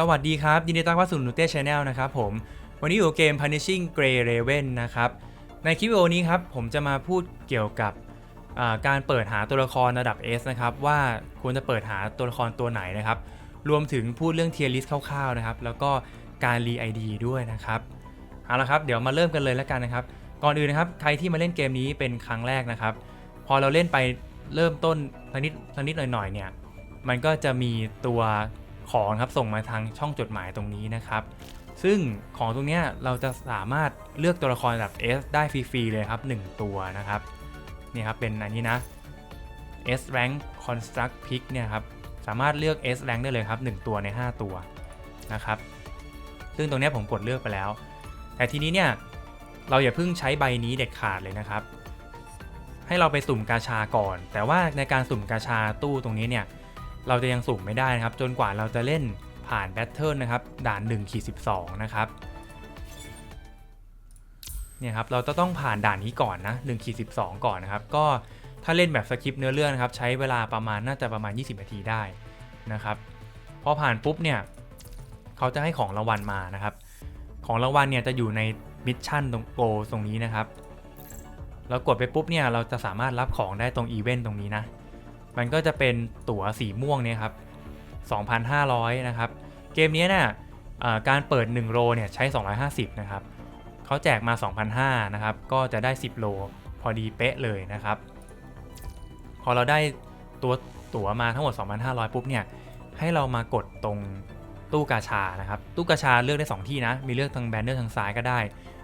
สวัสดีครับ ยินดีต้อนรับสู่นูเต้ชาแนลนะครับผม วันนี้อยู่เกม Punishing Grey Raven นะครับ ในคลิปวิดีโอนี้ครับ ผมจะมาพูดเกี่ยวกับการเปิดหาตัวละครระดับ S นะครับ ว่าควรจะเปิดหาตัวละครตัวไหนนะครับ รวมถึงพูดเรื่องเทียร์ลิสคร่าวๆนะครับ แล้วก็การรี ID ด้วยนะครับ เอาละครับ เดี๋ยวมาเริ่มกันเลยแล้วกันนะครับ ก่อนอื่นนะครับ ใครที่มาเล่นเกมนี้เป็นครั้งแรกนะครับ พอเราเล่นไปเริ่มต้นสักนิดสักนิดหน่อยๆเนี่ย มันก็จะมีตัว ของครับส่งมาทางช่องจดหมายตรงนี้นะครับ ซึ่งของตรงนี้เราจะสามารถเลือกตัวละครระดับ S ได้ฟรีๆเลยครับ 1 ตัวนะครับนี่ครับเป็นอันนี้นะ S rank construct pick เนี่ยครับสามารถเลือก S rank ได้เลยครับ 1 ตัวใน 5 ตัวนะครับ ซึ่งตรงนี้ผมกดเลือกไปแล้ว แต่ทีนี้เนี่ยเราอย่าเพิ่งใช้ใบนี้เด็ดขาดเลยนะครับ ให้เราไปสุ่มกาชาก่อน แต่ว่าในการสุ่มกาชาตู้ตรงนี้เนี่ย เราจะยังสุ่มไม่ได้นะครับ จนกว่าเราจะเล่นผ่านแบทเทิลนะครับ ด่าน1ขีด12 นะครับเนี่ยครับเราจะต้องผ่านด่านนี้ก่อนนะ1ขีด12 ก่อนนะครับ ก็ถ้าเล่นแบบสคริปต์เนื้อเรื่องนะครับ ใช้เวลาประมาณน่าจะประมาณ 20 นาทีได้นะครับพอผ่านปุ๊บเนี่ยเขาจะให้ของรางวัลมานะครับ ของรางวัลเนี่ยจะอยู่ในมิชชั่นตรงโกตรงนี้นะครับเรากดไปปุ๊บเนี่ยเราจะสามารถรับของได้ตรงอีเวนต์ตรงนี้นะ มันก็จะเป็นตั๋วสีม่วงเนี่ยครับ 2,500 นะครับ เกมนี้เนี่ยการเปิด 1 โลเนี่ยใช้ 250 นะครับเขาแจกมา 2,500 นะครับ ก็จะได้ 10 โลพอดีเป๊ะเลยนะครับ พอเราได้ตัวตั๋วมาทั้งหมด 2,500 ปุ๊บเนี่ย ให้เรามากดตรงตู้กาชานะครับ ตู้กาชาเลือกได้ 2 ที่นะ มีเลือกทางแบนเนอร์ทางซ้ายก็ได้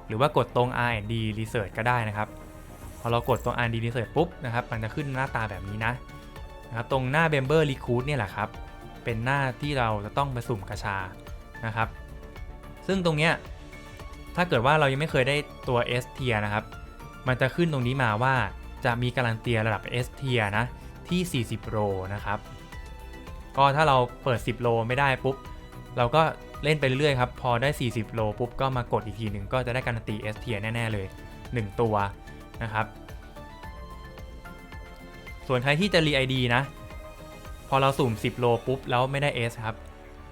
หรือว่ากดตรง R&D Research ก็ได้นะครับ พอเรากดตรง R&D Research ปุ๊บนะครับ มันจะขึ้นหน้าตาแบบนี้นะ นะครับตรงหน้า Member Recruit เนี่ยแหละครับ เป็นหน้าที่เราจะต้องไปสุ่มกระชานะครับ ซึ่งตรงเนี้ยถ้าเกิดว่าเรายังไม่เคยได้ตัว S tier นะครับ มันจะขึ้นตรงนี้มาว่าจะมีการันตีระดับ S tier นะที่ 40 โลนะครับ ก็ถ้าเราเปิด 10 โลไม่ได้ปุ๊บ เราก็เล่นไปเรื่อยๆครับ พอได้ 40 โลปุ๊บก็มากดอีกทีหนึ่งก็จะได้การันตี S tier แน่ ๆ เลย 1 ตัวนะครับ ส่วนใครที่จะรี ID นะ พอเราสุ่ม 10 โลปุ๊บ แล้วไม่ได้ S ครับ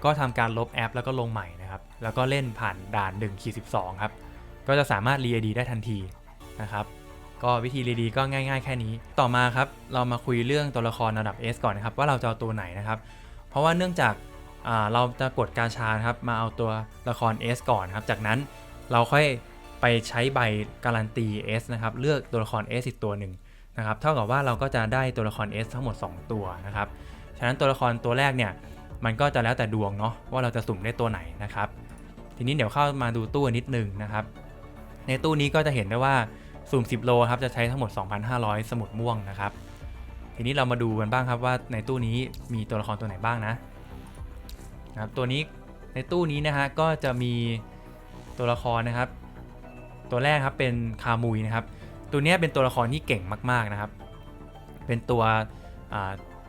ก็ทำการลบแอปแล้วก็ลงใหม่นะครับ แล้วก็เล่นผ่านด่าน1ขีด12 ครับ ก็จะสามารถรี ID ได้ทันทีนะครับ ก็วิธีรีดีก็ง่ายๆ แค่นี้ ต่อมาครับ เรามาคุยเรื่องตัวละครระดับ S ก่อนนะครับ ว่าเราจะเอาตัวไหนนะครับ เพราะว่าเนื่องจากาเราจะกดกาชาครับ มาเอาตัวละคร S ก่อนครับ จากนั้นเราค่อยไปใช้ใบการันตี S นะครับ เลือกตัวละคร S อีกตัวหนึ่ง นะครับเท่ากับว่าเราก็จะได้ตัวละคร S ทั้งหมด 2 ตัวนะครับฉะนั้นตัวละครตัวแรกเนี่ยมันก็จะแล้วแต่ดวงเนาะว่าเราจะสุ่มได้ตัวไหนนะครับ ทีนี้เดี๋ยวเข้ามาดูตู้นิดนึงนะครับ ในตู้นี้ก็จะเห็นได้ว่าสุ่ม 10 โลครับจะใช้ทั้งหมด 2,500 สมุดม่วงนะครับ ทีนี้เรามาดูกันบ้างครับว่าในตู้นี้มีตัวละครตัวไหนบ้างนะนะครับตัวนี้ในตู้นี้นะฮะก็จะมีตัวละครนะครับ ตัวแรกครับเป็นคามุยนะครับ ตัวนี้เป็นตัวละครที่เก่งมาก ๆนะครับ เป็นตัว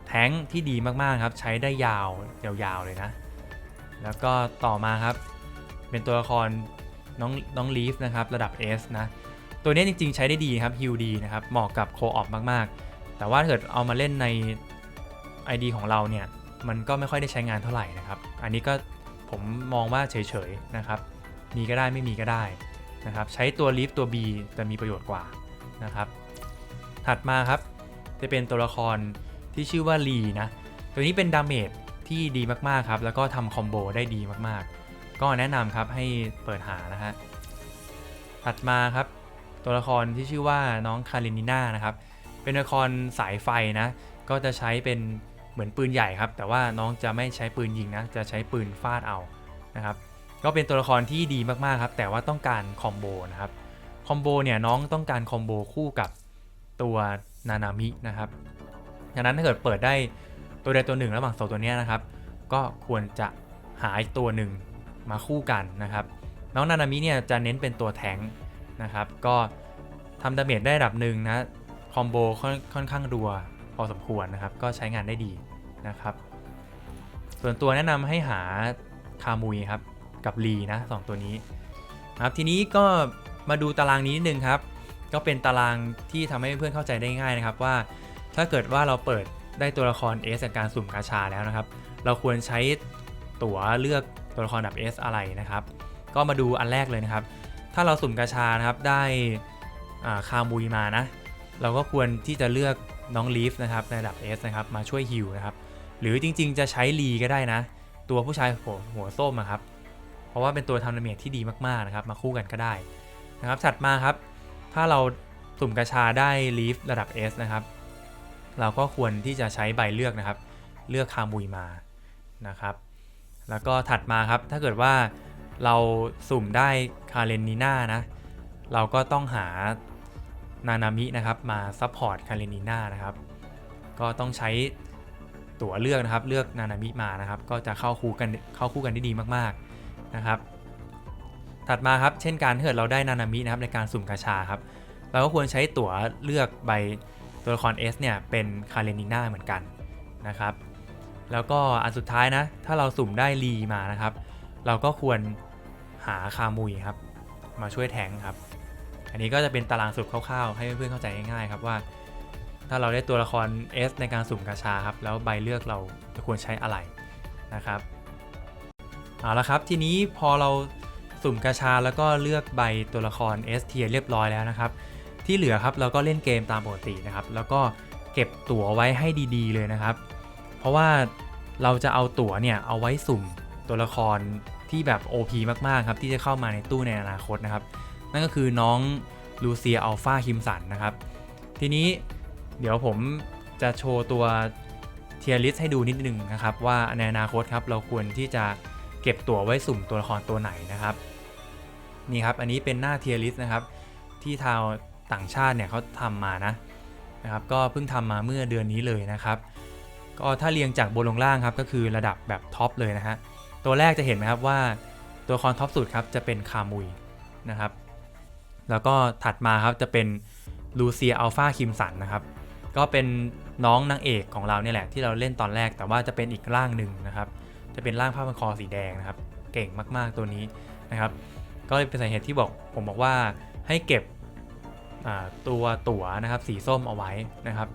แท้งที่ดีมากๆครับ ใช้ได้ยาวยาวๆเลยนะ แล้วก็ต่อมาครับ เป็นตัวละครน้องน้องลีฟนะครับระดับ S นะ ตัวนี้จริงๆ ใช้ได้ดีครับฮิลดีนะครับเหมาะกับโคออปมากๆ แต่ว่าถ้าเกิดเอามาเล่นใน ID ของเราเนี่ย มันก็ไม่ค่อยได้ใช้งานเท่าไหร่นะครับ อันนี้ก็ผมมองว่าเฉยๆนะครับ มีก็ได้ไม่มีก็ได้นะครับ ใช้ตัวลีฟตัว B จะมีประโยชน์กว่า นะครับ ถัดมาครับจะเป็นตัวละครที่ชื่อว่าลีนะ ตัวนี้เป็นดาเมจที่ดีมากๆครับ แล้วก็ทำคอมโบได้ดีมากๆ ก็แนะนำครับให้เปิดหานะฮะ ถัดมาครับ ตัวละครที่ชื่อว่าน้องคารินิน่านะครับ เป็นตัวละครสายไฟนะ ก็จะใช้เป็นเหมือนปืนใหญ่ครับ แต่ว่าน้องจะไม่ใช้ปืนยิงนะ จะใช้ปืนฟาดเอานะครับ ก็เป็นตัวละครที่ดีมากๆครับ แต่ว่าต้องการคอมโบนะครับ คอมโบเนี่ยน้องต้องการคอมโบคู่กับตัวนานามินะครับดังนั้นถ้าเกิดเปิดได้ตัวใดตัวหนึ่งระหว่างสองตัวนี้นะครับ ก็ควรจะหาอีกตัวหนึ่งมาคู่กันนะครับ น้องนานามิเนี่ยจะเน้นเป็นตัวแทงนะครับ ก็ทำดาเมจได้ระดับหนึ่งนะคอมโบค่อนค่อนข้างรัวพอสมควรนะครับ ก็ใช้งานได้ดีนะครับ ส่วนตัวแนะนำให้หาคามุยครับกับลีนะสองตัวนี้นะครับทีนี้ก็ มาดูตารางนี้นิดนึงครับ ก็เป็นตารางที่ทำให้เพื่อนเข้าใจได้ง่ายนะครับว่า ถ้าเกิดว่าเราเปิดได้ตัวละคร S จากการสุ่มกาชาแล้วนะครับ เราควรใช้ตั๋วเลือกตัวละครดับ S อะไรนะครับ ก็มาดูอันแรกเลยนะครับ ถ้าเราสุ่มกาชานะครับได้อ่าคามุยมานะ เราก็ควรที่จะเลือกน้องลีฟนะครับในระดับ S นะครับมาช่วยฮิวนะครับ หรือจริงๆ จะใช้ลีก็ได้นะ ตัวผู้ชายหัวหัวส้มอะครับ เพราะว่าเป็นตัวทำดาเมจที่ดีมากๆนะครับ มาคู่กันก็ได้ นะครับถัดมาครับ ถ้าเราสุ่มกระชาได้ลีฟระดับ S นะครับ เราก็ควรที่จะใช้ใบเลือกนะครับ เลือกคามุยมานะครับ แล้วก็ถัดมาครับถ้าเกิดว่าเราสุ่มได้คาเรนนีน่านะ เราก็ต้องหานานามินะครับมาซัพพอร์ตคาเรนีน่านะครับ ก็ต้องใช้ตั๋วเลือกนะครับ เลือกนานามิมานะครับ ก็จะเข้าคู่กันเข้าคู่กันได้ดีมากๆนะครับ ถัดมาครับ เช่นการถ้าเกิดเราได้นานามินะครับในการสุ่มกาชาครับ เราก็ควรใช้ตั๋วเลือกใบตัวละคร S เนี่ยเป็นคาเรนิน่าเหมือนกันนะครับ แล้วก็อันสุดท้ายนะ ถ้าเราสุ่มได้ลีมานะครับ เราก็ควรหาคามุยครับ มาช่วยแทงครับ อันนี้ก็จะเป็นตารางสุ่มคร่าวๆ ให้เพื่อนๆเข้าใจง่ายๆครับว่า ถ้าเราได้ตัวละคร S ในการสุ่มกาชาครับ แล้วใบเลือกเราจะควรใช้อะไรนะครับเอาละครับทีนี้พอเรา สุ่มกาชาแล้วก็เลือกใบตัวละคร S เทียเรียบร้อยแล้วนะครับ ที่เหลือครับเราก็เล่นเกมตามปกตินะครับ แล้วก็เก็บตั๋วไว้ให้ดีๆเลยนะครับ เพราะว่าเราจะเอาตั๋วเนี่ยเอาไว้สุ่มตัวละครที่แบบ OP มากๆครับที่จะเข้ามาในตู้ในอนาคตนะครับ นั่นก็คือน้องลูเซียอัลฟาคิมสันนะครับ ทีนี้เดี๋ยวผมจะโชว์ตัวเทียริสให้ดูนิดนึงนะครับ ว่าในอนาคตครับเราควรที่จะเก็บตั๋วไว้สุ่มตัวละครตัวไหนนะครับ นี่ครับ อันนี้เป็นหน้าเทียริสนะครับ ที่ทางต่างชาติเนี่ยเขาทำมานะนะครับ ก็เพิ่งทำมาเมื่อเดือนนี้เลยนะครับ ก็ถ้าเรียงจากบนลงล่างครับ ก็คือระดับแบบท็อปเลยนะฮะ ตัวแรกจะเห็นไหมครับว่าตัวละครท็อปสุดครับจะเป็นคามุยนะครับ แล้วก็ถัดมาครับจะเป็นลูเซียอัลฟาคิมสันนะครับ ก็เป็นน้องนางเอกของเราเนี่ยแหละที่เราเล่นตอนแรกแต่ว่าจะเป็นอีกร่างหนึ่งนะครับ จะเป็นร่างผ้าพันคอสีแดงนะครับ เก่งมากๆตัวนี้นะครับ ก็เลยเป็นสาเหตุที่บอกผมบอกว่าให้เก็บตัวตั๋วนะครับสีส้มเอาไว้นะครับ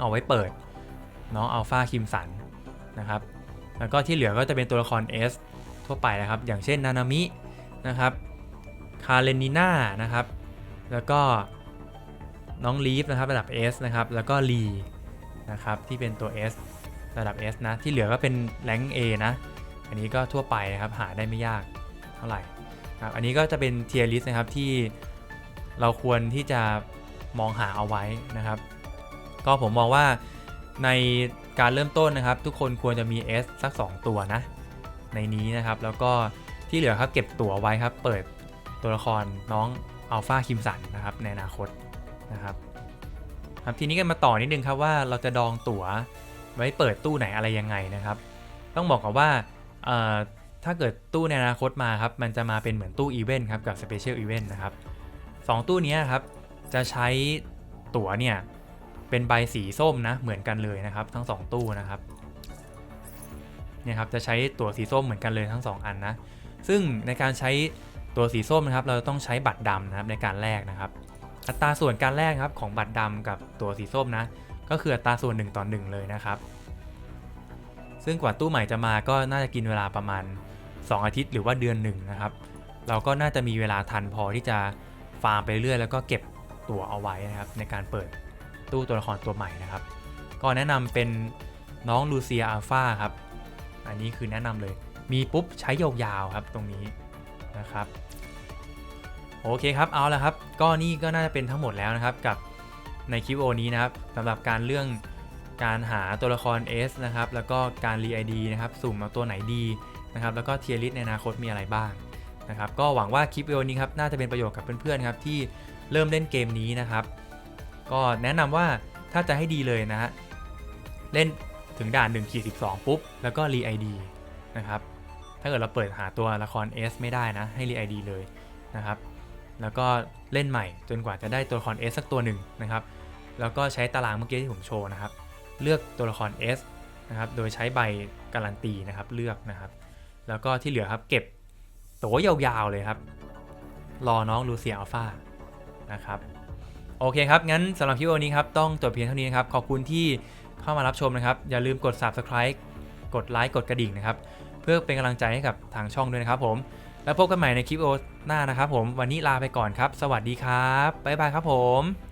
เอาไว้เปิดน้องอัลฟาคิมสันนะครับแล้วก็ที่เหลือก็จะเป็นตัวละคร S ทั่วไปนะครับ อย่างเช่นนานามินะครับคาเรนิน่านะครับ แล้วก็น้องลีฟนะครับระดับ S นะครับ แล้วก็ลีนะครับที่เป็นตัว S ระดับ S นะ ที่เหลือก็เป็นแรง A นะ อันนี้ก็ทั่วไปนะครับ หาได้ไม่ยากเท่าไหร่ ครับอันนี้ก็จะเป็นเทียร์ลิสต์นะครับที่เราควรที่จะมองหาเอาไว้นะครับ ก็ผมมองว่าในการเริ่มต้นนะครับ ทุกคนควรจะมี S สัก 2 ตัวนะ ในนี้นะครับแล้วก็ที่เหลือครับเก็บตั๋วไว้ครับ เปิดตัวละครน้องอัลฟาคิมสันนะครับในอนาคตนะครับครับทีนี้กันมาต่อนิดนึงครับว่าเราจะดองตั๋วไว้เปิดตู้ไหนอะไรยังไงนะครับ ต้องบอกก่อนว่า ถ้าเกิดตู้ในอนาคตมาครับ มันจะมาเป็นเหมือนตู้อีเวนต์ครับ กับสเปเชียลอีเวนต์นะครับสองตู้นี้ครับ จะใช้ตั๋วเนี่ย เป็นใบสีส้มนะ เหมือนกันเลยนะครับ ทั้งสองตู้นะครับเนี่ยครับ จะใช้ตั๋วสีส้มเหมือนกันเลยทั้งสองอันนะ ซึ่งในการใช้ตัวสีส้มนะครับ เราต้องใช้บัตรดำนะครับในการแลกนะครับ อัตราส่วนการแลกครับของบัตรดำกับตัวสีส้มนะ ก็คืออัตราส่วน 1 ต่อ 1 เลยนะครับ ซึ่งกว่าตู้ใหม่จะมาก็น่าจะกินเวลาประมาณ 2 อาทิตย์หรือว่าเดือนหนึ่งนะครับ เราก็น่าจะมีเวลาทันพอที่จะฟาร์มไปเรื่อยแล้วก็เก็บตั๋วเอาไว้นะครับ ในการเปิดตู้ตัวละครตัวใหม่นะครับ ก็แนะนำเป็นน้องลูเซียอัลฟาครับ อันนี้คือแนะนำเลย มีปุ๊บใช้ยาวๆครับตรงนี้นะครับ โอเคครับเอาละครับ ก็นี่ก็น่าจะเป็นทั้งหมดแล้วนะครับกับในคลิปโอนี้นะครับสำหรับการเรื่อง การหาตัวละคร S นะครับ แล้วก็การรี ID นะครับ สุ่มเอาตัวไหนดีนะครับ แล้วก็เทียริสในอนาคตมีอะไรบ้างนะครับ ก็หวังว่าคลิปวิดีโอนี้ครับน่าจะเป็นประโยชน์กับเพื่อนๆครับที่เริ่มเล่นเกมนี้นะครับ ก็แนะนำว่าถ้าจะให้ดีเลยนะฮะเล่นถึงด่าน1ขีด12ปุ๊บ แล้วก็รี ID นะครับ ถ้าเกิดเราเปิดหาตัวละคร S ไม่ได้นะ ให้รี ID เลยนะครับ แล้วก็เล่นใหม่จนกว่าจะได้ตัวละคร S สักตัวหนึ่งนะครับ แล้วก็ใช้ตารางเมื่อกี้ที่ผมโชว์นะครับ เลือกตัวละคร S นะครับ โดยใช้ใบการันตีนะครับเลือกนะครับ แล้วก็ที่เหลือครับเก็บโตวยาวๆเลยครับ รอน้องลูเซียอัลฟานะครับ โอเคครับ งั้นสำหรับคลิปวันนี้ครับ ต้องจบเพียงเท่านี้นะครับ ขอบคุณที่เข้ามารับชมนะครับ อย่าลืมกด subscribe กดไลค์กดกระดิ่งนะครับ เพื่อเป็นกำลังใจให้กับทางช่องด้วยนะครับผม แล้วพบกันใหม่ในคลิปวิดีโอหน้านะครับผม วันนี้ลาไปก่อนครับ สวัสดีครับ บ๊ายบายครับผม